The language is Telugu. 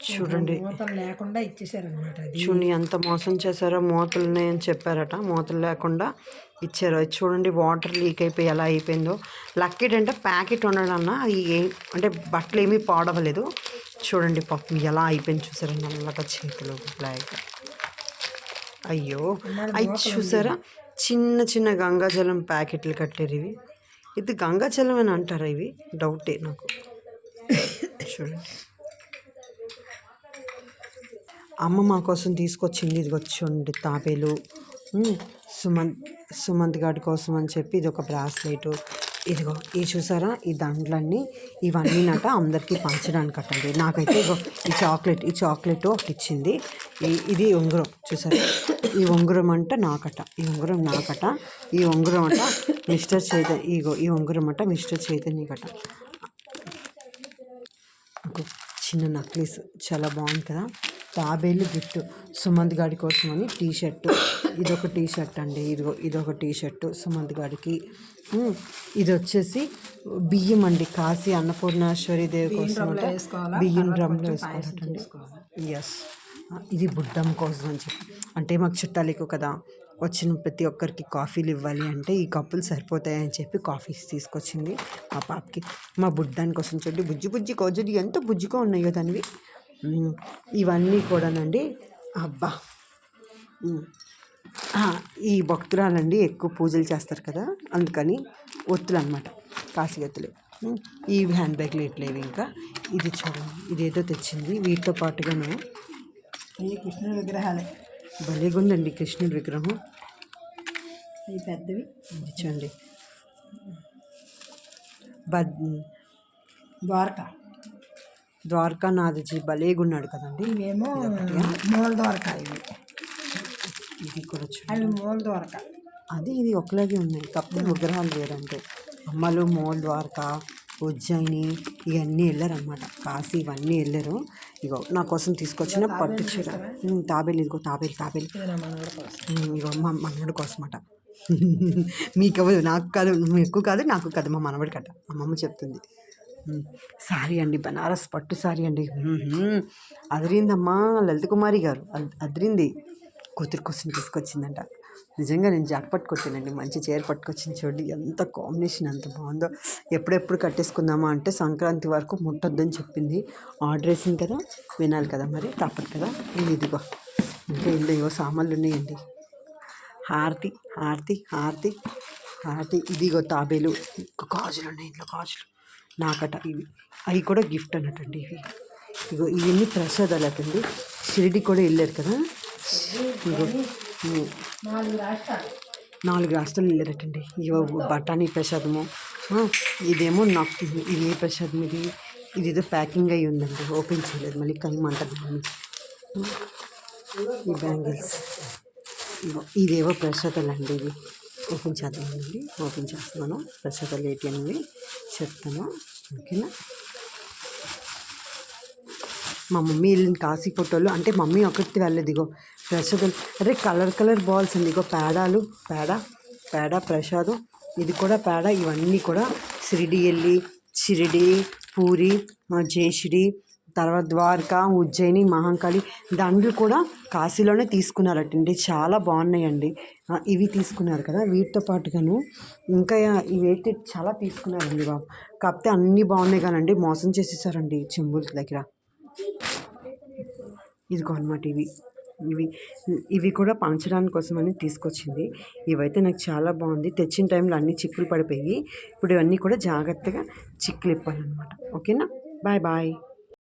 చూడండి. మూతలు లేకుండా ఇచ్చేసారనమాట అది. చూడండి ఎంత మోసం చేశారో మూతలు ఉన్నాయని చెప్పారట. మూతలు లేకుండా ఇచ్చారు. అది చూడండి వాటర్ లీక్ అయిపోయి ఎలా అయిపోయిందో. లక్కీ అంటే ప్యాకెట్ ఉండడం అది ఏ అంటే బట్టలు ఏమీ పాడవలేదు. చూడండి పాపం ఎలా అయిపోయింది చూసారా నల్లగా చేతులు బ్లాక్ అయ్యో అవి చూసారా? చిన్న చిన్న గంగాజలం ప్యాకెట్లు కట్టారు ఇవి. ఇది గంగాజలం అని అంటారా ఇవి? డౌటే నాకు. చూడండి. అమ్మ మా కోసం తీసుకొచ్చింది. ఇది చూడండి తాపేలు. సుమంత్ సుమంత్ గారి కోసం అని చెప్పి ఇది ఒక బ్రాస్లెట్ ఇదిగో ఇది చూసారా? ఈ దండలన్నీ ఇవన్నీ నట అందరికీ పంచడానికి అట్టండి నాకైతే ఇగో ఈ చాక్లెట్ ఈ చాక్లెట్ ఒకటి ఇచ్చింది. ఇది ఉంగరం. చూసారా? ఈ ఉంగరం అంట నాకట ఈ ఉంగరం నాకట ఈ ఉంగరం అంట మిస్టర్ చైతన్య ఇగో ఈ ఉంగరం అంట మిస్టర్ చైతన్య కట చిన్న నక్లీస్ చాలా బాగుంది కదా? తాబేలు గిఫ్ట్ సుమంత్ గాడి కోసం అని టీ షర్ట్ ఇదొక టీ షర్ట్ అండి. ఇదిగో ఇదొక టీ షర్ట్ సుమంత్ గాడికి. ఇది వచ్చేసి బియ్యం అండి. కాశీ అన్నపూర్ణేశ్వరి దేవి కోసం? బియ్యం డ్రమ్లో వేసుకోవాలండి ఎస్ ఇది బుడ్డమ్మ కోసం అని చెప్పి. అంటే మాకు చుట్టాలు ఎక్కువ కదా. వచ్చిన ప్రతి ఒక్కరికి కాఫీలు ఇవ్వాలి అంటే ఈ కప్పులు సరిపోతాయని చెప్పి కాఫీస్ తీసుకొచ్చింది మా పాపకి. మా బుడ్డాని కోసం చూడండి. బుజ్జి బుజ్జి కోజుడి ఎంత బుజ్జిగా ఉన్నాయో దానివి. ఇవన్నీ కూడానండి. అబ్బా. ఈ భక్తురాలండి ఎక్కువ పూజలు చేస్తారు కదా అందుకని ఒత్తులు అనమాట కాశీ ఒత్తులు ఈ హ్యాండ్ బ్యాగ్లు ఇట్లేవి ఇంకా? ఇది చూడండి ఇదేదో తెచ్చింది వీటితో పాటుగాను ఈ కృష్ణుడి విగ్రహాలే. భలేగా ఉందండి కృష్ణుడి విగ్రహం. ఈ పెద్దవి ఇది చూడండి. ద్వారకా ద్వారక. ద్వారకానాథజీ భలేగా ఉన్నాడు కదండి. ఇవేమో మూల ద్వారక ఇవి. ఇది కూడా అవి మూల ద్వారక. అది ఇది ఒకలాగే ఉన్నాయి. కాకపోతే విగ్రహాలు వేరంటే అమ్మలు మోల్ ద్వారకా ఉజ్జయిని ఇవన్నీ వెళ్ళారనమాట కాశీ ఇవన్నీ వెళ్ళారు. ఇగో నా కోసం తీసుకొచ్చిన పట్టు చీర. తాబేలు ఇదిగో తాబేలు తాబేలు. ఇగో మా మనవడి కోసం అట మీకు నాకు కాదు ఎక్కువ కాదు నాకు కాదు మా మనవడి కట అమ్మమ్మ చెప్తుంది. సారీ అండి బనారస్ పట్టు సారీ అండి. అదిరిందమ్మా లలిత కుమారి గారు. అదిరింది. కూతురు కోసం తీసుకొచ్చిందంట. నిజంగా నేను జాక్ పట్టుకొచ్చానండి. మంచి చీర పట్టుకొచ్చింది చూడండి. ఎంత కాంబినేషన్ ఎంత బాగుందో. ఎప్పుడెప్పుడు కట్టేసుకుందామా అంటే సంక్రాంతి వరకు ముట్టొద్దని చెప్పింది. ఆర్డర్ వేసింది కదా వినాలి కదా మరి తప్పదు కదా. ఇదిగో ఇంకా ఇందులో ఏవో సామాన్లు ఉన్నాయండి. హారతి హారతి హారతి హారతి. ఇదిగో తాబేలు. ఇంకా గాజులు ఉన్నాయి ఇంట్లో గాజులు. నాకట ఇవి. అవి కూడా గిఫ్ట్ అన్నట్టండి ఇవి. ఇగో ఇవన్నీ ప్రసాదాలు అటండి షిరిడి కూడా వెళ్ళారు కదా? ఇగో నాలుగు రాష్ట్రాలు వెళ్ళారటండి. ఇగో బఠానీ ప్రసాదము. ఇదేమో నాకు ఇది ఏ ప్రసాదం ఇది? ఇది ఏదో ప్యాకింగ్ అయి ఉందండి. ఓపెన్ చేయలేదు. మళ్ళీ కనిమంటారు ఈ బ్యాంగిల్స్. ఇదేవో ప్రసాదాలు అండి ఇవి. ఓపెన్ చేద్దామండి. ఓపెన్ చేస్తున్నాను. ప్రసాదాలు ఏంటి అనేవి చెప్తాను. ఓకేనా? మా మమ్మీ వెళ్ళిన కాశీ ఫోటోలు అంటే మమ్మీ ఒకటి వెళ్ళదు ఇగో ప్రసాదం అరే కలర్ కలర్ బాల్స్ అండి ఇగో పేడాలు పేడ పేడ ప్రసాదం ఇది కూడా పేడ ఇవన్నీ కూడా షిరిడి వెళ్ళి షిరిడి పూరి మా తర్వాత ద్వారకా ఉజ్జయిని మహంకాళి దండలు కూడా కాశీలోనే తీసుకున్నారటండి చాలా బాగున్నాయండి. ఇవి తీసుకున్నారు కదా. వీటితో పాటుగాను ఇంకా ఇవైతే చాలా తీసుకున్నారండి బాబు. కాకపోతే అన్నీ బాగున్నాయి కానండి. మోసం చేసేసారండి చెంబుల దగ్గర. ఇదిగో అనమాట ఇవి. ఇవి ఇవి కూడా పంచడానికి కోసమని తీసుకొచ్చింది. ఇవైతే నాకు చాలా బాగుంది. తెచ్చిన టైంలో అన్ని చిక్కులు పడిపోయి ఇప్పుడు ఇవన్నీ కూడా జాగ్రత్తగా చిక్కులు ఇప్పాలన్నమాట ఓకేనా? Bye bye.